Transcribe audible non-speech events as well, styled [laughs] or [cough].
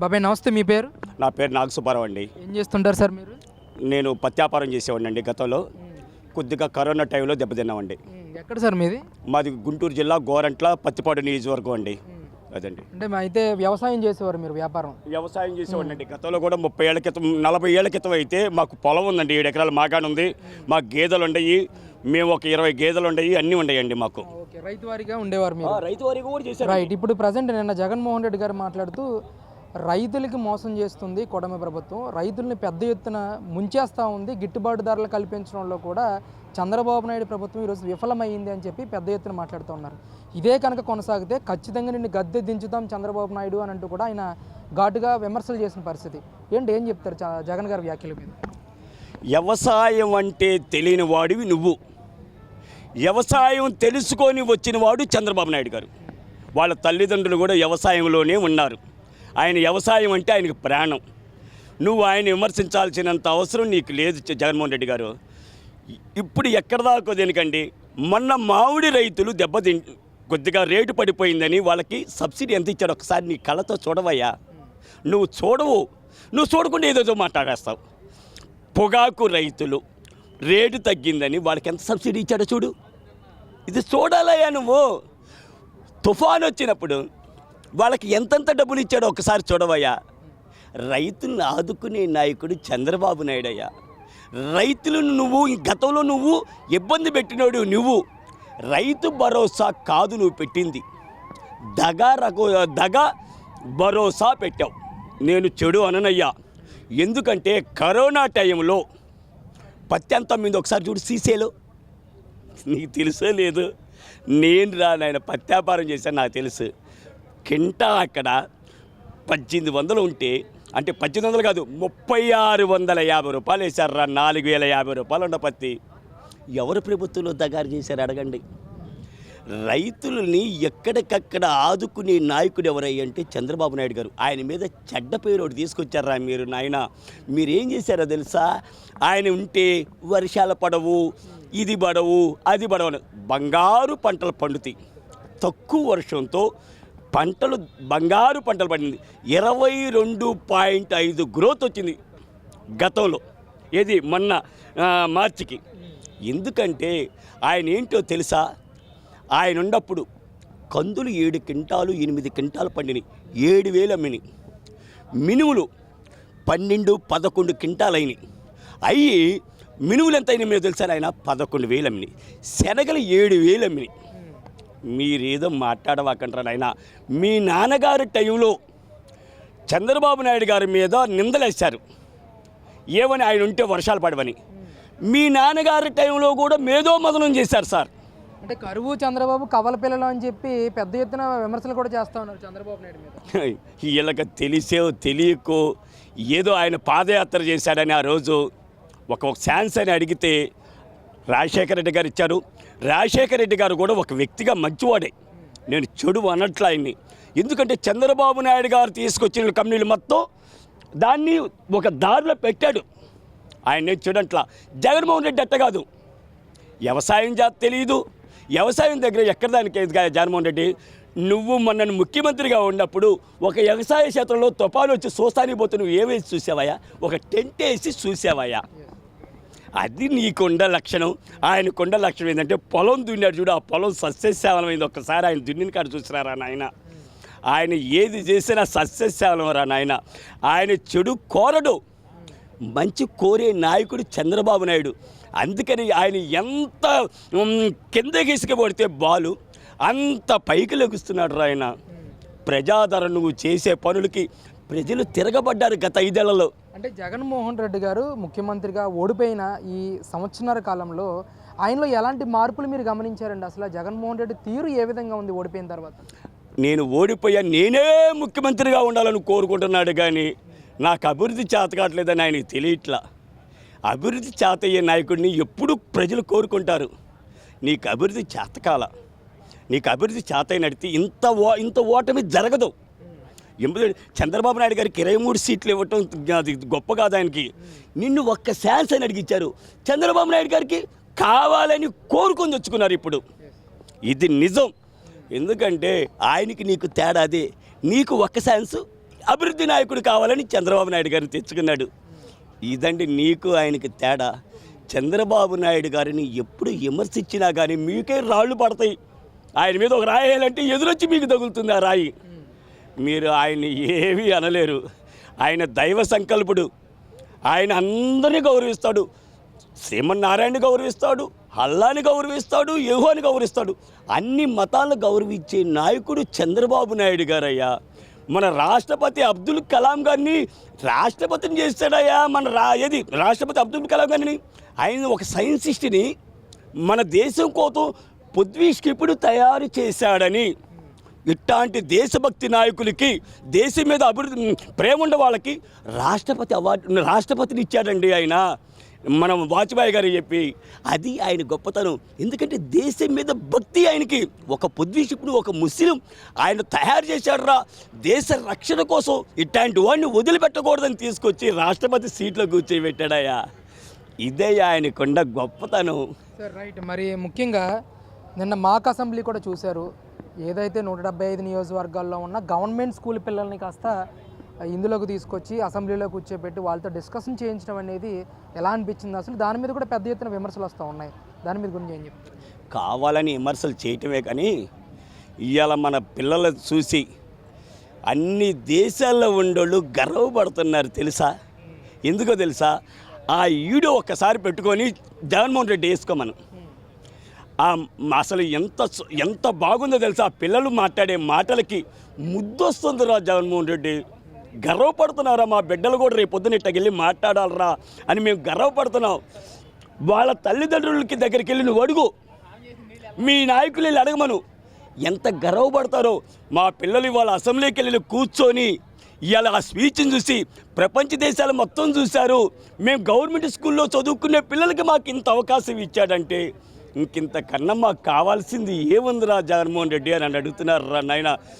బాబాయ్ నమస్తే మీ పేరు? నా పేరు నాగ సుబ్బారావు అండి. ఏం చేస్తుంటారు సార్ మీరు? నేను పత్యాపారం చేసేవాడిని అండి గతంలో. కొద్దిగా కరోనా టైంలో దెబ్బతిన్నామండి. ఎక్కడ సార్ మీది? మాది గుంటూరు జిల్లా గోరంట్ల పత్తిపాడు నియోజకవర్గం అండి. అదండి. అంటే అయితే వ్యవసాయం చేసేవారు మీరు వ్యాపారం? వ్యవసాయం చేసేవాడిని అండి. గతంలో కూడా ముప్పై ఏళ్ళ క్రితం నలభై ఏళ్ళ క్రితం అయితే మాకు పొలం ఉందండి. ఏడు ఎకరాల మాగాణం ఉంది. మాకు గేదెలు ఉండయి. మేము ఒక ఇరవై గేదెలు ఉండయి. అన్నీ ఉండయండి మాకు. రైతు వారిగా ఉండేవారు మీరు? రైతు వారికి కూడా చేశారు రైట్ ఇప్పుడు ప్రజెంట్ నిన్న జగన్మోహన్ రెడ్డి గారు మాట్లాడుతూ రైతులకి మోసం చేస్తుంది కూటమి ప్రభుత్వం. రైతుల్ని పెద్ద ఎత్తున ముంచేస్తూ ఉంది. గిట్టుబాటు ధరలు కల్పించడంలో కూడా చంద్రబాబు నాయుడు ప్రభుత్వం ఈరోజు విఫలమైంది అని చెప్పి పెద్ద ఎత్తున మాట్లాడుతూ ఉన్నారు. ఇదే కనుక కొనసాగితే ఖచ్చితంగా నిన్ను గద్దె దించుతాం చంద్రబాబు నాయుడు అని అంటూ కూడా ఆయన ఘాటుగా విమర్శలు చేసిన పరిస్థితి. ఏంటి ఏం చెప్తారు చ- జగన్ గారి వ్యాఖ్యల మీద? వ్యవసాయం అంటే తెలియని వాడివి నువ్వు. వ్యవసాయం తెలుసుకొని వచ్చిన వాడు చంద్రబాబు నాయుడు గారు. వాళ్ళ తల్లిదండ్రులు కూడా వ్యవసాయంలోనే ఉన్నారు. ఆయన వ్యవసాయం అంటే ఆయనకు ప్రాణం. నువ్వు ఆయన విమర్శించాల్సినంత అవసరం నీకు లేదు జగన్మోహన్ రెడ్డి గారు. ఇప్పుడు ఎక్కడ దాకా దేనికండి మొన్న మామిడి రైతులు దెబ్బతి కొద్దిగా రేటు పడిపోయిందని వాళ్ళకి సబ్సిడీ ఎంత ఇచ్చాడు ఒకసారి నీ కళ్ళతో చూడవయ్యా. నువ్వు చూడవు. నువ్వు చూడకుండా ఏదేదో మాట్లాడేస్తావు. పొగాకు రైతులు రేటు తగ్గిందని వాళ్ళకి ఎంత సబ్సిడీ ఇచ్చాడో చూడు. ఇది చూడాలయ్యా నువ్వు. తుఫాన్ వచ్చినప్పుడు వాళ్ళకి ఎంతెంత డబ్బులు ఇచ్చాడో ఒకసారి చూడవయ్యా. రైతులను ఆదుకునే నాయకుడు చంద్రబాబు నాయుడు అయ్యా రైతులను నువ్వు గతంలో నువ్వు ఇబ్బంది పెట్టినోడు నువ్వు. రైతు భరోసా కాదు నువ్వు పెట్టింది. దగ రకో దగ భరోసా పెట్టావు. నేను చెడు అననయ్యా. ఎందుకంటే కరోనా టైంలో పత్తి ఎంత మీద ఒకసారి చూడు సీసేలో. నీకు తెలుసో లేదు? నేను రా నాయన పత్తి వ్యాపారం చేశాను నాకు తెలుసు. కింటా అక్కడ పద్దెనిమిది వందలు ఉంటే అంటే పద్దెనిమిది వందలు కాదు ముప్పై ఆరు వందల యాభై రూపాయలు వేశారా నాలుగు వేల యాభై రూపాయలు ఉన్న పత్తి. ఎవరు ప్రభుత్వంలో దగారు చేశారు అడగండి. రైతులని ఎక్కడికక్కడ ఆదుకునే నాయకుడు ఎవరయ్య అంటే చంద్రబాబు నాయుడు గారు. ఆయన మీద చెడ్డ పేరు ఒకటి తీసుకొచ్చారా మీరు నాయన. మీరేం చేశారో తెలుసా? ఆయన ఉంటే వర్షాలు పడవు ఇది పడవు అది పడవు బంగారు పంటలు పండుతాయి. తక్కువ వర్షంతో పంటలు బంగారు పంటలు పండింది. ఇరవై రెండు పాయింట్ ఐదు గ్రోత్ వచ్చింది గతంలో. ఏది? మొన్న మార్చికి. ఎందుకంటే ఆయన ఏంటో తెలుసా? ఆయన ఉన్నప్పుడు కందులు ఏడు క్వింటాలు ఎనిమిది క్వింటాలు పండినాయి ఏడు వేలు అమ్మినాయి మినుములు పన్నెండు పదకొండు క్వింటాలు అయినాయి అయ్యి మినుములు ఎంత అయినాయి మీరు తెలుసా ఆయన పదకొండు వేలు అమ్మినాయి శనగలు ఏడు వేలు అమ్మినాయి మీరేదో మాట్లాడవాకంటారు ఆయన మీ నాన్నగారి టైంలో చంద్రబాబు నాయుడు గారి మీద నిందలేశారు. ఏమని ఆయన ఉంటే వర్షాలు పడవని. మీ నాన్నగారి టైంలో కూడా మేధో మదనం చేశారు సార్. అంటే కరువు చంద్రబాబు కవల పిల్లలు అని చెప్పి పెద్ద ఎత్తున విమర్శలు కూడా చేస్తూ ఉన్నారు చంద్రబాబు నాయుడు మీద. [laughs] వీళ్ళకి తెలిసో తెలియకో ఏదో ఆయన పాదయాత్ర చేశాడని ఆ రోజు ఒక ఒక ఛాన్స్ అని అడిగితే రాజశేఖర రెడ్డి గారు ఇచ్చారు. రాజశేఖర రెడ్డి గారు కూడా ఒక వ్యక్తిగా మంచివాడే. నేను చెడు అనట్ల ఆయన్ని. ఎందుకంటే చంద్రబాబు నాయుడు గారు తీసుకొచ్చిన కంపెనీలు మొత్తం దాన్ని ఒక దారిలో పెట్టాడు. ఆయన నేను చెడంట్లా. జగన్మోహన్ రెడ్డి అట్ట కాదు. వ్యవసాయం జాతి తెలియదు వ్యవసాయం దగ్గర ఎక్కడ దానికి ఏది జగన్మోహన్ రెడ్డి. నువ్వు మొన్న ముఖ్యమంత్రిగా ఉన్నప్పుడు ఒక వ్యవసాయ క్షేత్రంలో తుఫాను వచ్చి చూస్తానికి పోతే నువ్వు ఏమేసి చూసావయ్యా? ఒక టెంట్ వేసి చూసావయ్యా? అది నీ కొండ లక్షణం. ఆయన కొండ లక్షణం ఏంటంటే పొలం దున్నాడు చూడు ఆ పొలం సస్యశ్యామలమైంది. ఒక్కసారి ఆయన దున్నిన కాడ చూసినారా నాయన? ఆయన ఏది చేసినా సస్యశ్యామలం రా నాయన? ఆయన చెడు కోరడు. మంచి కోరే నాయకుడు చంద్రబాబు నాయుడు. అందుకని ఆయన ఎంత కింద కిందకి ఇసుకబడితే బాలు అంత పైకి లెగుస్తున్నాడు రా ఆయన. ప్రజాదరణ నువ్వు చేసే పనులకి ప్రజలు తిరగబడ్డారు గత ఐదేళ్ళలో. అంటే జగన్మోహన్ రెడ్డి గారు ముఖ్యమంత్రిగా ఓడిపోయిన ఈ సంవత్సరాల కాలంలో ఆయనలో ఎలాంటి మార్పులు మీరు గమనించారండి? అసలు జగన్మోహన్ రెడ్డి తీరు ఏ విధంగా ఉంది ఓడిపోయిన తర్వాత? నేను ఓడిపోయా నేనే ముఖ్యమంత్రిగా ఉండాలని కోరుకుంటున్నాడు కానీ నాకు అభివృద్ధి చేత కావట్లేదని ఆయనకి తెలియట్లా. అభివృద్ధి చేత అయ్యే నాయకుడిని ఎప్పుడు ప్రజలు కోరుకుంటారు. నీకు అభివృద్ధి చేతకాల నీకు అభివృద్ధి చేత నడితే ఇంత ఓ ఇంత ఓటమి జరగదు. ఎందుకంటే చంద్రబాబు నాయుడు గారికి ఇరవై మూడు సీట్లు ఇవ్వటం అది గొప్ప కాదు ఆయనకి. నిన్ను ఒక్క ఛాన్స్ అని అడిగిచ్చారు. చంద్రబాబు నాయుడు గారికి కావాలని కోరుకొని తెచ్చుకున్నారు ఇప్పుడు. ఇది నిజం. ఎందుకంటే ఆయనకి నీకు తేడా అదే. నీకు ఒక్క ఛాన్స్ అభివృద్ధి నాయకుడు కావాలని చంద్రబాబు నాయుడు గారిని తెచ్చుకున్నాడు. ఇదండి నీకు ఆయనకి తేడా. చంద్రబాబు నాయుడు గారిని ఎప్పుడు విమర్శించినా కానీ మీకే రాళ్ళు పడతాయి. ఆయన మీద ఒక రాయి వేయాలంటే ఎదురొచ్చి మీకు తగులుతుంది ఆ రాయి. మీరు ఆయన్ని ఏమీ అనలేరు. ఆయన దైవ సంకల్పుడు. ఆయన అందరినీ గౌరవిస్తాడు. శ్రీమన్నారాయణని గౌరవిస్తాడు. అల్లాని గౌరవిస్తాడు. యహోని గౌరవిస్తాడు. అన్ని మతాలను గౌరవించే నాయకుడు చంద్రబాబు నాయుడు గారయ్యా. మన రాష్ట్రపతి అబ్దుల్ కలాం గారిని రాష్ట్రపతిని చేస్తాడయ్యా. మన రా ఏది? రాష్ట్రపతి అబ్దుల్ కలాం గారిని. ఆయన ఒక సైన్సిస్ట్ని మన దేశం కోసం పృథ్వీష్కిప్పుడు తయారు చేశాడని. ఇట్లాంటి దేశభక్తి నాయకులకి దేశం మీద అభివృద్ధి ప్రేమ ఉండే వాళ్ళకి రాష్ట్రపతి అవార్డు రాష్ట్రపతిని ఇచ్చాడండి ఆయన. మనం వాజ్పేయి గారు చెప్పి అది ఆయన గొప్పతనం. ఎందుకంటే దేశం మీద భక్తి ఆయనకి. ఒక పొద్దుషిప్పుడు ఒక ముస్లిం ఆయన తయారు చేశాడురా. దేశ రక్షణ కోసం ఇట్లాంటి వాడిని వదిలిపెట్టకూడదని తీసుకొచ్చి రాష్ట్రపతి సీట్లో కూర్చోబెట్టాడయ్యా. ఇదే ఆయనకున్న గొప్పతనం. రైట్ మరి ముఖ్యంగా నిన్న మాక్ అసెంబ్లీ కూడా చూశారు. ఏదైతే నూట డెబ్బై ఐదు నియోజకవర్గాల్లో ఉన్న గవర్నమెంట్ స్కూల్ పిల్లల్ని కాస్త ఇందులోకి తీసుకొచ్చి అసెంబ్లీలో కూర్చోబెట్టి వాళ్ళతో డిస్కషన్ చేయించడం అనేది ఎలా అనిపించింది? అసలు దాని మీద కూడా పెద్ద ఎత్తున విమర్శలు వస్తూ ఉన్నాయి. దాని మీద గురించి ఏం చెప్తారు? కావాలని విమర్శలు చేయటమే కానీ ఇవాళ మన పిల్లలు చూసి అన్ని దేశాల్లో ఉండోళ్ళు గర్వపడుతున్నారు తెలుసా? ఎందుకో తెలుసా? ఆ వీడియో ఒక్కసారి పెట్టుకొని జగన్మోహన్ రెడ్డి వేసుకోమను. అసలు ఎంత ఎంత బాగుందో తెలుసా? ఆ పిల్లలు మాట్లాడే మాటలకి ముద్దొస్తుందిరా జగన్మోహన్ రెడ్డి. గర్వపడుతున్నారా మా బిడ్డలు కూడా రేపు పొద్దున ఇట్టకెళ్ళి మాట్లాడాలరా అని మేము గర్వపడుతున్నాం. వాళ్ళ తల్లిదండ్రులకి దగ్గరికి వెళ్ళి నువ్వు అడుగు. మీ నాయకులు వెళ్ళి అడగమను. ఎంత గర్వపడతారో. మా పిల్లలు ఇవాళ అసెంబ్లీకి వెళ్ళి కూర్చొని ఇవాళ ఆ స్పీచ్ని చూసి ప్రపంచ దేశాలు మొత్తం చూశారు. మేము గవర్నమెంట్ స్కూల్లో చదువుకునే పిల్లలకి మాకు ఇంత అవకాశం ఇచ్చాడంటే ఇంకింత కన్నమ్మ కావాల్సింది ఏముందిరా జగన్మోహన్ రెడ్డి అని అడుగుతున్నారు రా నాయన.